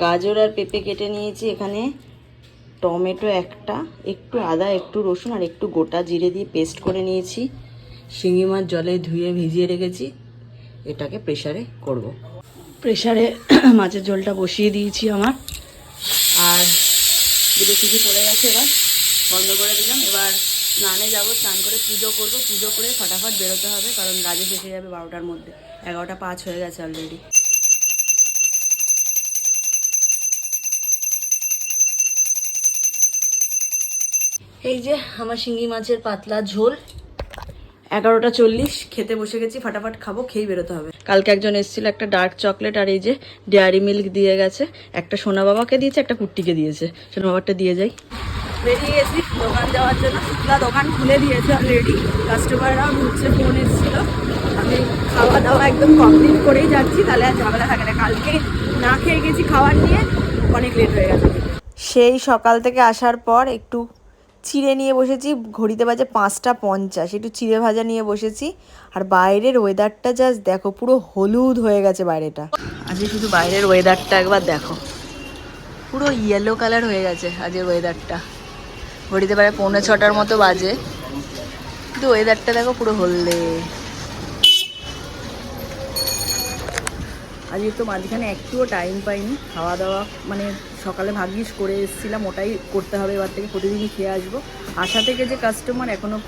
গাজর আর পেঁপে কেটে নিয়েছি এখানে। টমেটো একটা, একটু আদা, একটু রসুন আর একটু গোটা জিরে দিয়ে পেস্ট করে নিয়েছি। শিঙি মাছ জলে ধুয়ে ভিজিয়ে রেখেছি। এটাকে প্রেসারে করব। প্রেসারে মাছের ঝোলটা বসিয়ে দিয়েছি আমার। আর দুটো সিটি পড়ে গেছে এবার। বন্ধ করে দিলাম। এবার স্নানে যাব, স্নান করে পুজো করব। পুজো করে ফটাফট বেরোতে হবে, কারণ রাজেশ এসে যাবে বারোটার মধ্যে। এগারোটা পাঁচ হয়ে গেছে অলরেডি এই যে, আমার শিঙ্গি মাছের পাতলা ঝোল। এগারোটা চল্লিশ, খেতে বসে গেছি, ফাটাফাট খাব খেয়ে বেরোতে হবে। কালকে একজন এসেছিল একটা ডার্ক চকলেট আর এই যে ডেয়ারি মিল্ক দিয়ে গেছে। একটা সোনা বাবাকে দিয়েছে, একটা কুট্টিকে দিয়েছে। সোনা বাবারটা দিয়ে যাই। বেরিয়ে গেছি দোকান যাওয়ার জন্য। শুক্লা দোকান খুলে দিয়েছে অলরেডি কাস্টমাররাও ঢুকছে ফোন এসেছিল। আমি খাওয়া দাওয়া একদম কমপ্লিট করেই যাচ্ছি, তাহলে আর ঝামেলা থাকে না। কালকে না খেয়ে গেছি খাবার নিয়ে অনেক লেট হয়ে গেছে। সেই সকাল থেকে আসার পর একটু চিড়ে নিয়ে বসেছি, ঘড়িতে বাজে পাঁচটা পঞ্চাশ। একটু চিড়ে ভাজা নিয়ে বসেছি, আর বাইরের ওয়েদারটা জাস্ট দেখো, পুরো হলুদ হয়ে গেছে বাইরেটা। আজকে শুধু বাইরের ওয়েদারটা একবার দেখো। পুরো ইয়েলো কালার হয়ে গেছে আজকের ওয়েদারটা ঘড়িতে প্রায় পৌনে ছটার মতো বাজে। কিন্তু ওয়েদারটা দেখো পুরো হলদে। আজকে তো মাঝখানে একটুও টাইম পাইনি খাওয়া দাওয়া মানে সকালে ভাগ্যিস করে এসেছিলাম, ওটাই করতে হবে, এবার থেকে প্রতিদিনই খেয়ে আসব। আশা থেকে যে কাস্টমার এখনও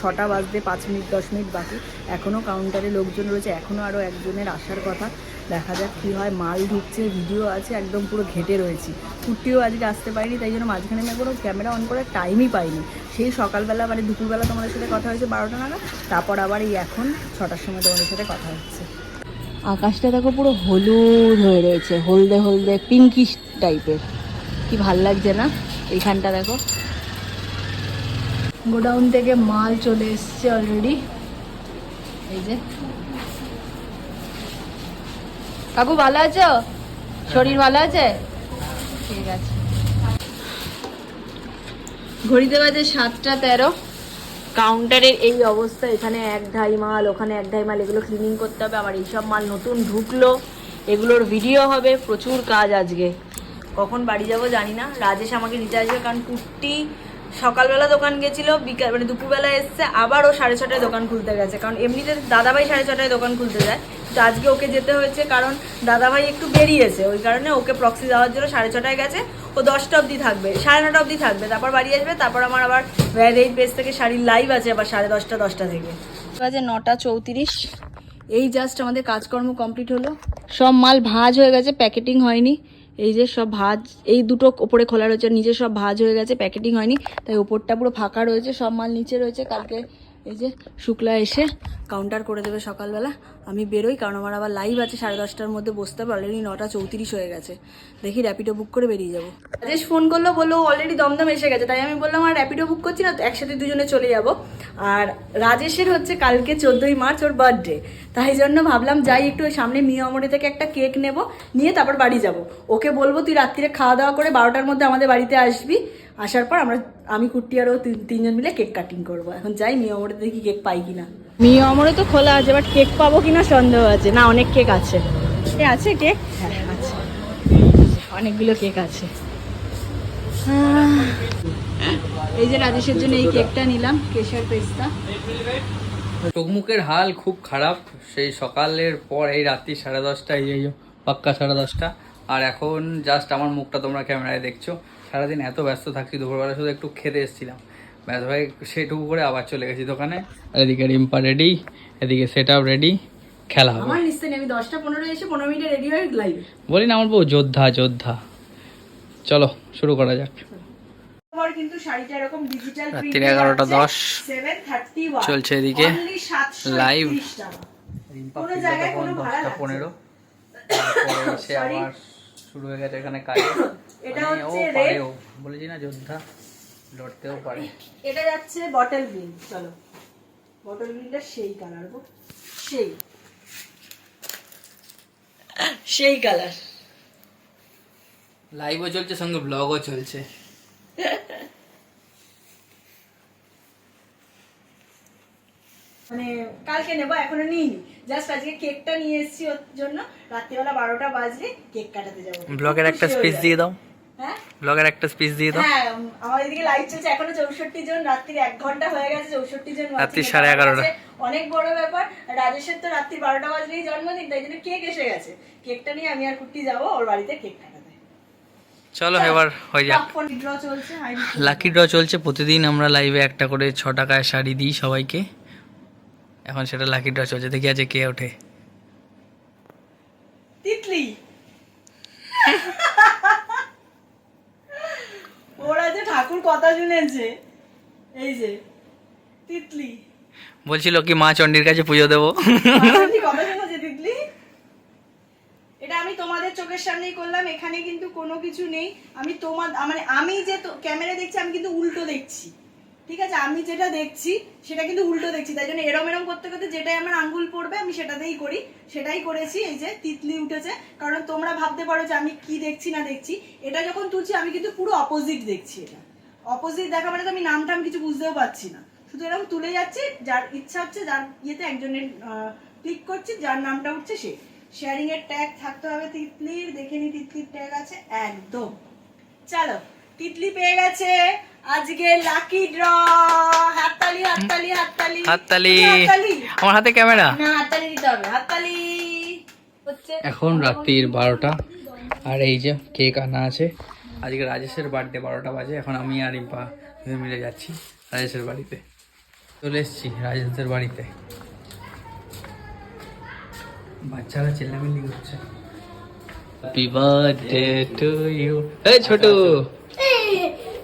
ছটা বাজতে পাঁচ মিনিট, দশ মিনিট বাকি এখনও কাউন্টারে লোকজন রয়েছে এখনও আরও একজনের আসার কথা। দেখা যাক কী হয়, মাল ঢুকছে ভিডিও আছে, একদম পুরো ঘেটে রয়েছি। কুর্তিও আজকে আসতে পারিনি, তাই জন্য মাঝখানে আমি কোনো ক্যামেরা অন করার টাইমই পাইনি। সেই সকালবেলা মানে দুপুরবেলা তোমাদের সাথে কথা হয়েছে বারোটা নাগাদ, তারপর আবার এই এখন ছটার সময় তোমাদের সাথে কথা হচ্ছে। আকাশটা দেখো পুরো হলুদ হয়ে রয়েছে, হলদে হলদে পিঙ্কিশ টাইপের কি ভালো লাগছে না? এইখানটা দেখো। গোডাউন থেকে মাল চলে এসছে অলরেডি এই যে। কাকু, ভালো আছো? শরীর ভালো আছে? ঠিক আছে। ঘড়িতে বাজে সাতটা তেরো। কাউন্টারের এই অবস্থা, এখানে এক ঢাই মাল ওখানে এক ঢাই মাল এগুলো ক্লিনিং করতে হবে। আবার এইসব মাল নতুন ঢুকলো, এগুলোর ভিডিও হবে, প্রচুর কাজ আজকে। কখন বাড়ি যাব জানি না। রাজেশ আমাকে নিতে আসবে, কারণ কুর্তি সকালবেলা দোকান গেছিল, বিকাল মানে দুপুরবেলা এসছে আবার ও সাড়ে ছটায় দোকান খুলতে গেছে। কারণ এমনিতে দাদাভাই সাড়ে ছটায় দোকান খুলতে যায়। তো আজকে ওকে যেতে হয়েছে কারণ দাদাভাই একটু বেরিয়েছে ওই কারণে ওকে প্রক্সি দেওয়ার জন্য সাড়ে ছটায় গেছে। ও দশটা অবধি থাকবে সাড়ে নটা অবধি থাকবে তারপর বাড়ি আসবে তারপর আমার আবার ভ্যারেজ পেজ থেকে শাড়ির লাইভ আছে আবার সাড়ে দশটা দশটা থেকে। বাজে নটা চৌত্রিশ। এই জাস্ট আমাদের কাজকর্ম কমপ্লিট হলো। সব মাল ভাঁজ হয়ে গেছে প্যাকেটিং হয়নি। এই যে সব ভাঁজ এই দুটো ওপরে খোলা রয়েছে নিচে সব ভাজ হয়ে গেছে প্যাকেটিং হয়নি। তাই ওপরটা পুরো ফাঁকা রয়েছে সব মাল নিচে রয়েছে কালকে এই যে শুক্লা এসে কাউন্টার করে দেবে সকালবেলা। আমি বেরোই কারণ আমার আবার লাইভ আছে সাড়ে দশটার মধ্যে, বসতে হবে অলরেডি নটা চৌত্রিশ হয়ে গেছে। দেখি র্যাপিডো বুক করে বেরিয়ে যাব। রাজেশ ফোন করল, বলল অলরেডি দমদম এসে গেছে, তাই আমি বললাম, আর র্যাপিডো বুক করছি না একসাথে দুজনে চলে যাব। আর রাজেশের হচ্ছে কালকে চোদ্দোই মার্চ ওর বার্থডে তাই জন্য ভাবলাম যাই একটু ওই সামনে মিয়ামরি থেকে একটা কেক নেব, নিয়ে তারপর বাড়ি যাব। ওকে বলব, তুই রাত্রিরে খাওয়া দাওয়া করে বারোটার মধ্যে আমাদের বাড়িতে আসবি। আসার পর আমরা আমি কুর্তি আর ও তিন- তিনজন মিলে কেক কাটিং করব। এখন যাই মিয়ামরে দেখি কেক পাই কিনা। মিয়ামরে তো খোলা আছে বাট কেক পাবো কিনা সন্দেহ আছে। না অনেক কেক আছে। এ আছে কেক? হ্যাঁ আছে। অনেকগুলো কেক আছে। এই যে রাজেশের জন্য এই কেকটা নিলাম কেশর পেস্তা। চোখমুখের হাল খুব খারাপ। সেই সকালের পর এই রাত্রি সাড়ে দশটা এই এই পাক্কা সাড়ে দশটা। আর এখন জাস্ট আমার মুখটা তোমরা ক্যামেরায় দেখছ। সারাদিন এত ব্যস্ত থাকছি দুপুরবেলা শুধু একটু খেতে এসেছিলাম। ব্যাস ভাই সেটুকু করে আবার চলে গেছি দোকানে। আর এদিকে রিম্পা রেডি এদিকে সেট আপ রেডি খেলা হবে। আমার নিশ্চয় আমি দশটা পনেরো এসে পনেরো মিনিটে রেডি হয়ে লাইভে বলি না আমার বউ যোদ্ধা যোদ্ধা। চলো শুরু করা যাক। আবার কিন্তু শাড়িটা এরকম ডিজিটাল রাত্রির এগারোটা দশ চলছে এদিকে। টাকা। কোনো জায়গায় কোনো ভাড়া দশটা পনেরো। তারপরে এসে আমার শুরু হয়ে গেছে এখানে কাজ। এটা মানে ও হচ্ছে। পারেও বলেছি না যোদ্ধা লড়তেও পারে। এটা যাচ্ছে বটল গ্রিন চলো। বটল গ্রিনটা সেই কালার গো সেই। সেই কালার লাইভও চলছে সঙ্গে ব্লগও চলছে। মানে কালকে নেব এখনও নিইনি। জাস্ট আজকে কেকটা নিয়ে এসেছি ওর জন্য। রাত্রিবেলা বারোটা বাজলে কেক কাটাতে যাব। ব্লগের একটা স্পিচ দিয়ে দাও। ব্লগের একটা স্পিচ দিয়ে দাও। হ্যাঁ আমার এদিকে লাইভ চলছে। এখনও চৌষট্টি জন রাত্রির এক ঘণ্টা হয়ে গেছে চৌষট্টি জন রাত্রি এটা সাড়ে আমার এগারোটা। কাছে অনেক বড় ব্যাপার। রাজেশের তো রাত্রি বারোটা বাজলেই জন্মদিন তাই জন্য কেক এসে গেছে। কেকটা নিয়ে আমি আর কুট্টি যাব ওর বাড়িতে কেক কাটাতে চলো এবার হয়ে যাক। ড্র চলছে লাকি ড্র চলছে। প্রতিদিন আমরা লাইভে একটা করে ছ টাকায় শাড়ি দিই সবাইকে। এখন সেটা লাকি ড্র চলছে। দেখি আছে কে ওঠে। তিতলি ওরা যে ঠাকুর কথা শুনেছে? এই যে তিতলি। বলছিল কি মা চণ্ডীর কাছে পুজো দেবো। কথা শুনেছে তিতলি? এটা আমি তোমাদের চোখের সামনেই করলাম এখানে কিন্তু কোনো কিছু নেই। আমি তোমার মানে আমি যে ক্যামেরা দেখছি আমি কিন্তু উল্টো দেখছি। ঠিক আছে? আমি যেটা দেখছি সেটা কিন্তু উল্টো দেখছি। তাই জন্য এরম এরম করতে করতে যেটাই আমার আঙ্গুল পড়বে আমি সেটাতেই করি। সেটাই করেছি এই যে তিতলি উঠেছে। কারণ তোমরা ভাবতে পারো যে আমি কি দেখছি না দেখছি। এটা যখন তুলছি আমি কিন্তু পুরো অপোজিট দেখছি এটা। অপোজিট দেখা মানে তো আমি নামটা আমি কিছু বুঝতেও পারছি না। শুধু এরকম তুলে যাচ্ছে যার ইচ্ছা হচ্ছে যার ইয়েতে একজনের ক্লিক করছি যার নামটা উঠছে সে। শেয়ারিং এর ট্যাগ থাকতে হবে তিতলির দেখে নি তিতলির ট্যাগ আছে একদম। চলো তিতলি পেয়ে গেছে। আজকে লাকি ড্র হাততালি হাততালি হাততালি। হাততালি। আমার হাতে ক্যামেরা না হাততালি দিতে হবে। হাততালি। হচ্ছে এখন রাত্রির বারোটা। আর এই যে কেক আনা আছে। আজকে রাজেশের বার্থডে বারোটা বাজে এখন আমি আর রিম্পা দুজন মিলে যাচ্ছি রাজেশের বাড়িতে চলে এসেছি রাজেশের বাড়িতে বাচ্চারা চিল্লামিল্লি করছে হ্যাপি বার্থডे टू यू ए छोटू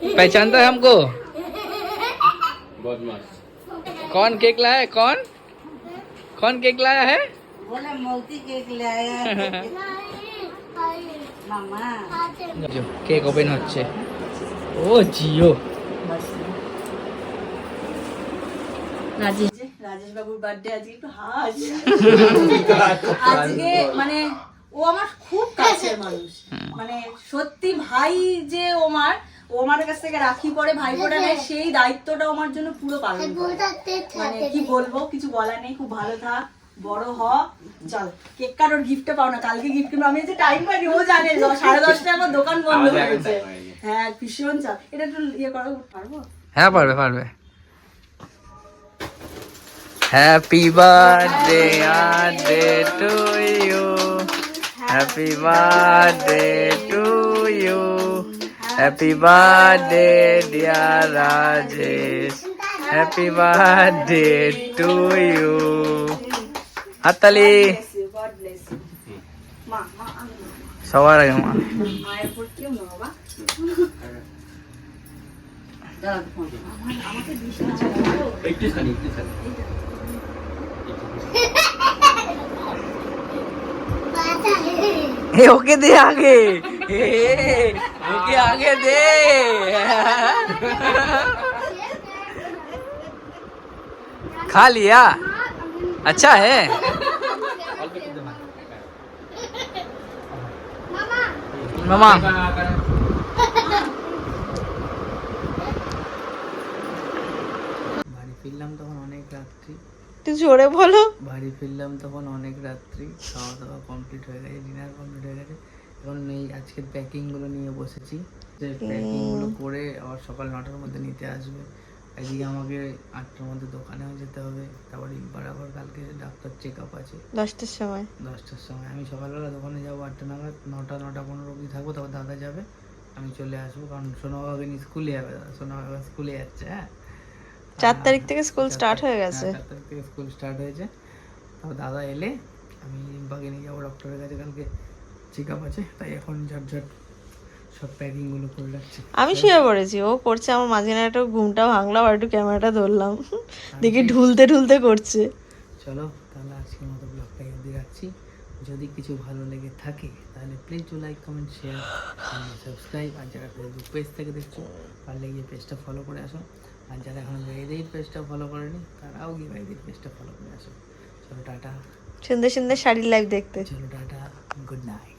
पहचानता है हमको कौन केक लाया है कौन कौन केक लाया है बोला मोती केक लाया मामा কেক ওপেন হচ্ছে। ও জিও। রাজেশ রাজেশ বাবুর বার্থডে আজকে একটু হাস আজকে মানে ও আমার খুব কাছের মানুষ। মানে সত্যি ভাই যে ওমার ও আমার কাছ থেকে রাখি পরে ভাই ফোটা নেয় সেই দায়িত্বটা আমার জন্য পুরো পালন মানে কি বলব কিছু বলার নেই খুব ভালো থাক। বড় হ চল। কেক কাটার গিফটটা পাও না কালকে গিফট কিনবো। আমি যে টাইম পাইনি ও জানে সাড়ে দশটায় আমার দোকান বন্ধ হয়ে গেছে। হ্যাঁ ভীষণ চাপ এটা একটু ইয়ে করা পারব? হ্যাঁ পারবে পারবে। Happy birthday আর্থডে to you happy birthday to you happy birthday dear Rajesh happy birthday to you হাততালি গড ব্লেস ইউ মা মা আমি সবার আগে মা মায়ের উপর কেউ না বাবা দাঁড়া তো ফোন। আমার- আমাকে দিস না। ए ओके दे आगे ए, ओके आगे दे खा लिया अच्छा है मामा বাড়ি ফিরলাম তখন অনেক রাত্রি একটু জোরে বলো বাড়ি ফিরলাম তখন অনেক রাত্রি খাওয়া দাওয়া কমপ্লিট হয়ে গেছে ডিনার কমপ্লিট হয়ে গেছে এখন এই আজকের প্যাকিংগুলো নিয়ে বসেছি যে প্যাকিংগুলো করে আবার সকাল নটার মধ্যে নিতে আসবে এদিকে আমাকে আটটার মধ্যে দোকানেও যেতে হবে। তারপর বরাবর কালকে ডাক্তার চেক আপ আছে। দশটার সময়? দশটার সময়। আমি সকালবেলা দোকানে যাব আটটা নাগাদ নটা নটা পনেরো অবধি থাকব তারপর দাদা যাবে। আমি চলে আসব কারণ সোনাবাবা স্কুলে যাবে সোনাবাবা স্কুলে যাচ্ছে হ্যাঁ? চার তারিখ থেকে স্কুল স্টার্ট হয়ে গেছে। হ্যাঁ, চার তারিখ থেকে স্কুল স্টার্ট হয়েছে। তারপর দাদা এলে আমি রিম্পাকে নিয়ে যাব ডক্টরের কাছে কালকে চেক আপ আছে। তাই এখন ঝটঝট সব প্যাকিংগুলো করে রাখছি। আমি শুয়ে পড়েছি ও করছে আমার মাঝখানে একটা ঘুমটা ভাঙলাম আর একটু ক্যামেরাটা ধরলাম। দেখি ঢুলতে ঢুলতে করছে। চলো তাহলে আজকের মতো ব্লগটা অবধি রাখছি। যদি কিছু ভালো লেগে থাকে তাহলে please to like comment share subscribe আর যারা ফেসবুক পেজ থেকে দেখছ পারলে গিয়ে পেজটা ফলো করে আসো। আর যারা এখন মেয়েদের পেজটা ফলো করেনি তারাও গিয়ে মেয়েদের পেজটা ফলো করে আসো। চলো টাটা। সুন্দর সুন্দর শাড়ির লাইভ দেখতে। চলো টাটা গুড নাইট